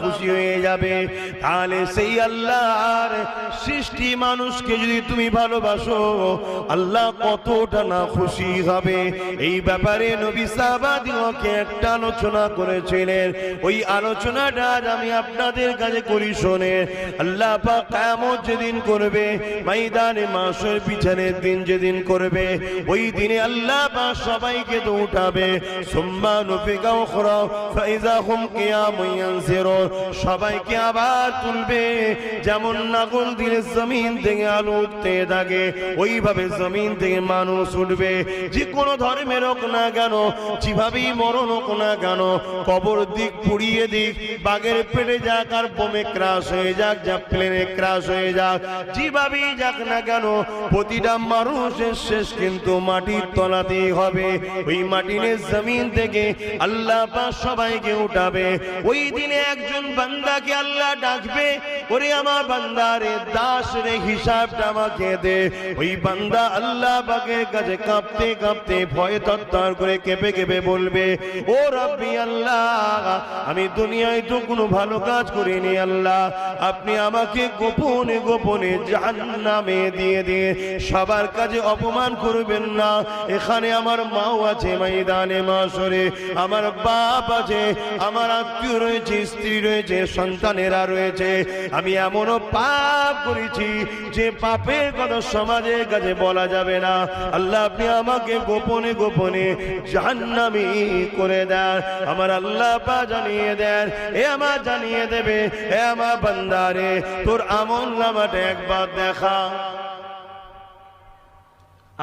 খুশি হয়ে যাবে। তাহলে সেই আল্লাহর সৃষ্টি মানুষকে যদি তুমি ভালোবাসো, আল্লাহ কতটা না খুশি হবে। এই ব্যাপারে নবী সাহাবাদিওকে একটা আলোচনা করেছিলেন। ওই আলোচনাটা আজ আমি আপনাদের কাছে করি শোনে। আল্লাহ পাক কিয়ামত যেদিন করবে, ময়দানে মাসের পিছনের দিন যেদিন করবে, ওই দিনে আল্লাহ পাক সবাইকে তো উঠাবে। সুম্মা নুফিকা উখরা, ফাইজা হুম কিয়ামুন ইয়ানসিরুন সবাইকে আবার তুলবে। যেমন নাগল দিলে জমিন থেকে আলো উঠতে থাকে ওইভাবে জমিন থেকে মানুষ উঠবে। যে কোনো ধর্মের হোক না কেন, যেভাবেই মরণ হোক না কেন, কবর দিক পুড়িয়ে দিক, বাঘের পেটে যাক আর বোমে ক্রাশ হয়ে যাক, যা প্লেনে ক্রাশ হয়ে যাক, যেভাবেই যাক না কেন, প্রতিটা মানুষের শেষ কিন্তু মাটির তলাতেই হবে। ওই মাটির জমিন থেকে আল্লাহ সবাইকে উঠাবে। ওই দিনে একজন বান্দাকে আল্লাহ ডাকবে, ওরে আমার বান্দারে দাস রে, হিসাবটা আমাকে দে। ওই বান্দা আল্লাহ পাকের কাছে কাঁপতে কাঁপতে ভয়ে তত্তর করে কেঁপে কেঁপে বলবে, ও রব্বি আল্লাহ, আমি দুনিয়ায় তো কোনো ভালো কাজ করিনি আল্লাহ। আপনি আমাকে গোপনে গোপনে জাহান্নামে দিয়ে দিয়ে সবার কাছে অপমান করবেন না। এখানে আমার মাও আছে, ময়দানে মাসরে আমার বাপ আছে, আমার আত্মীয় রয়েছে, স্ত্রী রয়েছে, সন্তানেরা রয়েছে। আমি এমনও পাপ করেছি যে পাপের কথা সমাজের কাছে বলা যাবে না। আল্লাহ, আপনি আমাকে গোপনে গোপনে জাহান্নামি করে দেন। আমার আল্লাহ পা জানিয়ে দেন, এ আমার জানিয়ে দেবে, এ আমার বান্দারে তোর আমল নামাটা একবার দেখা।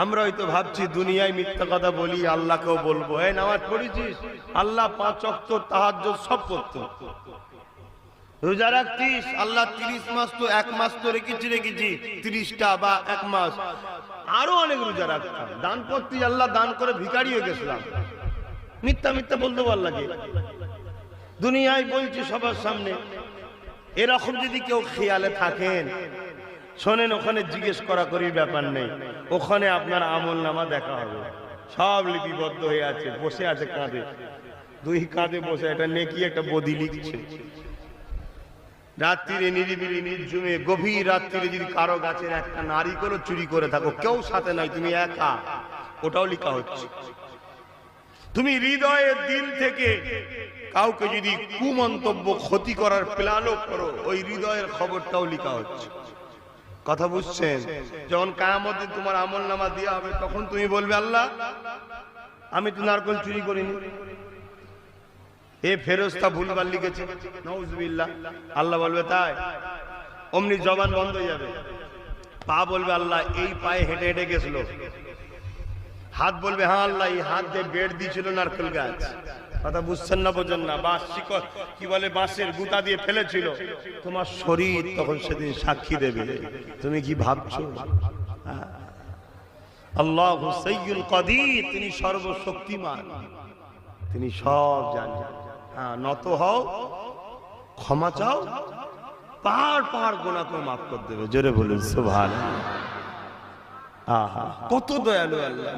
আমরা হয়তো ভাবছি দুনিয়ায় মিথ্যা কথা বলি, আল্লাহকেও বলব। এই নামাজ পড়েছিস? আল্লাহ পাঁচ অক্ত তাহাজ্য সব করতো রোজা রাখতিস? আল্লাহ তিরিশ মাস তো এক মাস তো রেখেছি রেখেছি। তিরিশটা বা এক মাস। আরও অনেক রোজা রাখতাম। দান করতি আল্লাহ দান করে ভিখারি হয়ে গেছিলাম। মিথ্যা মিথ্যা বলতে পারলাকে দুনিয়ায় বলছি সবার সামনে, এরকম যদি কেউ খেয়ালে থাকেন, শোনেন, ওখানে জিজ্ঞেস করা করির ব্যাপার নেই। ওখানে আপনার আমল নামা দেখা হবে। সব লিপিবদ্ধ হয়ে আছে, বসে আছে কাঁধে। দুই কাঁধে বসে একটা নেকি একটা বদি লিখছে। রাত্রিরে নিরিবিলি নির্জুমে, গভীর রাত্রিরে যদি কারও গাছের একটা নারিকেলও চুরি করে থাকো, কেউ সাথে নাই তুমি একা। ওটাও লেখা হচ্ছে। তুমি হৃদয়ের দিল থেকে কাউকে যদি কুমন্তব্য ক্ষতি করার প্ল্যানও করো, ওই হৃদয়ের খবরটাও লেখা হচ্ছে। কথা বুঝছেন? যখন কায়ামতে তোমার আমল নামা দেওয়া হবে, তখন তুমি বলবে, আল্লাহ, আমি তো নারকল চুরি করিনি। এ ফেরস্তা ভুলবার লিখেছে। আল্লাহ বলবে, তাই? অমনি জবান বন্ধ হয়ে যাবে। পা বলবে, আল্লাহ, এই পায়ে হেঁটে হেঁটে গেছিল। হাত বলবে হ্যাঁ আল্লাহ, এই হাত দিয়ে বেড দিয়েছিল নারকেল গাছ। কথা বুঝছেন না, বোঝেন না? বাঁশ শিকড়, কি বলে, বাঁশের গুতা দিয়ে ফেলেছিল। তোমার শরীর তখন সেদিন সাক্ষী দেবে। তুমি কি ভাবছ? হ্যাঁ। আল্লাহ হুসাইয়ুল কদির, তিনি সর্বশক্তিমান। তিনি সব জানেন। হ্যাঁ নত হও, ক্ষমা চাও, পার পার গোনা করে মাফ করে দেবে। জোরে বলুন সুভান আহা, কত দয়ালু আল্লাহ।